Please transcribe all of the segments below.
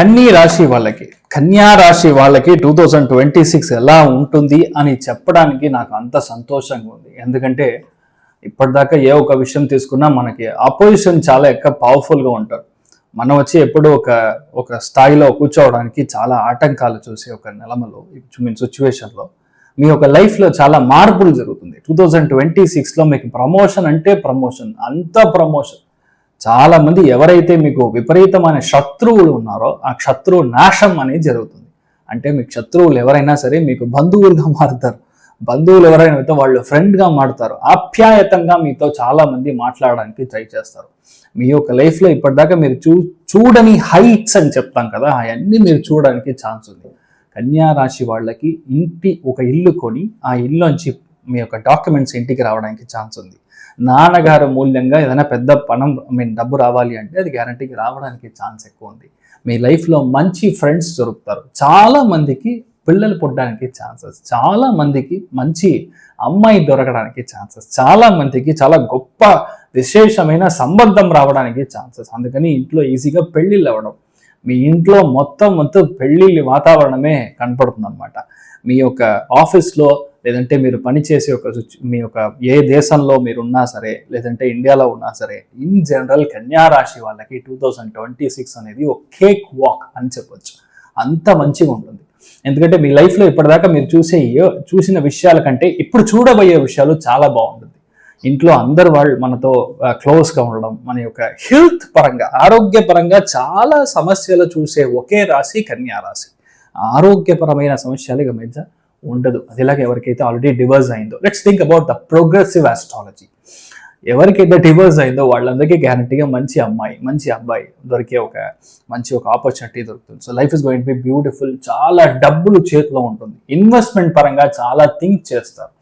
కన్నీ రాశి వాళ్ళకి కన్యా రాశి వాళ్ళకి టూ థౌజండ్ ట్వంటీ సిక్స్ ఎలా ఉంటుంది అని చెప్పడానికి నాకు అంత సంతోషంగా ఉంది. ఎందుకంటే ఇప్పటిదాకా ఏ ఒక విషయం తీసుకున్నా మనకి ఆపోజిషన్ చాలా ఎక్కువ పవర్ఫుల్గా ఉంటారు. మనం వచ్చి ఎప్పుడు ఒక ఒక స్థాయిలో కూర్చోవడానికి చాలా ఆటంకాలు చూసే ఒక నెలమలో మీన్ సిచ్యువేషన్లో మీ యొక్క లైఫ్లో చాలా మార్పులు జరుగుతుంది. టూ థౌజండ్ ట్వంటీ సిక్స్లో మీకు ప్రమోషన్ అంటే ప్రమోషన్ అంత ప్రమోషన్ చాలామంది ఎవరైతే మీకు విపరీతమైన శత్రువులు ఉన్నారో ఆ శత్రువు నాశం అనేది జరుగుతుంది. అంటే మీకు శత్రువులు ఎవరైనా సరే మీకు బంధువులుగా మారుతారు. బంధువులు ఎవరైనా అయితే వాళ్ళు ఫ్రెండ్గా మారుతారు. ఆప్యాయతంగా మీతో చాలామంది మాట్లాడడానికి ట్రై చేస్తారు. మీ యొక్క లైఫ్లో ఇప్పటిదాకా మీరు చూ చూడని హైట్స్ అని చెప్తాం కదా అవన్నీ మీరు చూడడానికి ఛాన్స్ ఉంది. కన్యా రాశి వాళ్ళకి ఇంటి ఒక ఇల్లు కొని ఆ ఇల్లుంచి మీ యొక్క డాక్యుమెంట్స్ ఇంటికి రావడానికి ఛాన్స్ ఉంది. నాన్నగారు మూల్యంగా ఏదైనా పెద్ద పణం ఐ మీన్ డబ్బు రావాలి అంటే అది గ్యారంటీకి రావడానికి ఛాన్స్ ఎక్కువ ఉంది. మీ లైఫ్లో మంచి ఫ్రెండ్స్ దొరుకుతారు. చాలా మందికి పిల్లలు పుట్టడానికి ఛాన్సెస్ చాలా మందికి మంచి అమ్మాయి దొరకడానికి ఛాన్సెస్ చాలా మందికి చాలా గొప్ప విశేషమైన సంబంధం రావడానికి ఛాన్సెస్ అందుకని ఇంట్లో ఈజీగా పెళ్ళిళ్ళు అవ్వడం మీ ఇంట్లో మొత్తం మొత్తం పెళ్ళిళ్ళ వాతావరణమే కనపడుతుంది అనమాట మీ యొక్క ఆఫీస్లో లేదంటే మీరు పనిచేసే ఒక మీ యొక్క ఏ దేశంలో మీరు ఉన్నా సరే లేదంటే ఇండియాలో ఉన్నా సరే ఇన్ జనరల్ కన్యా రాశి వాళ్ళకి టూ థౌజండ్ ట్వంటీ సిక్స్ అనేది ఒక కేక్ వాక్ అని చెప్పొచ్చు. అంత మంచిగా ఉంటుంది. ఎందుకంటే మీ లైఫ్లో ఇప్పటిదాకా మీరు చూసే చూసిన విషయాల కంటే ఇప్పుడు చూడబోయే విషయాలు చాలా బాగుంటుంది. ఇంట్లో అందరు వాళ్ళు మనతో క్లోజ్గా ఉండడం మన యొక్క హెల్త్ పరంగా ఆరోగ్య పరంగా చాలా సమస్యలు చూసే ఒకే రాశి కన్యా రాశి. ఆరోగ్యపరమైన సమస్యలు ఇక ఉండదు. అది ఇలాగ ఎవరికైతే ఆల్రెడీ డివర్స్ అయిందో. Let's think about the progressive astrology ఎవరికైతే డివర్స్ అయిందో వాళ్ళందరికీ గ్యారంటీగా మంచి అమ్మాయి మంచి అబ్బాయి దొరికే ఒక మంచి ఒక ఆపర్చునిటీ దొరుకుతుంది. So life is going be beautiful చాలా డబ్బులు చేతిలో ఉంటుంది. ఇన్వెస్ట్మెంట్ పరంగా చాలా థింక్ చేస్తారు.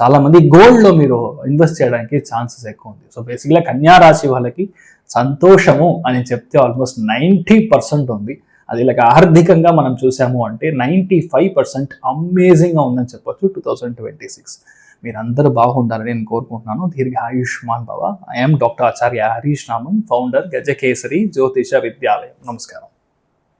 చాలా మంది గోల్డ్లో మీరు ఇన్వెస్ట్ చేయడానికి ఛాన్సెస్ ఎక్కువ ఉంది. సో బేసిక్గా కన్యా రాశి వాళ్ళకి సంతోషము అని చెప్తే ఆల్మోస్ట్ నైంటీ పర్సెంట్ ఉంది. అది ఇలాగ ఆర్థికంగా మనం చూసాము అంటే నైంటీ ఫైవ్ పర్సెంట్ అమేజింగ్గా ఉందని చెప్పొచ్చు టూ థౌజండ్ ట్వంటీ సిక్స్ మీరందరూ బాగుండాలని నేను కోరుకుంటున్నాను. దీర్ఘ ఆయుష్మాన్ భవ. I'm doctor Acharya Harish Raman founder Gajakesari Jyotisha Vidyalayam. నమస్కారం.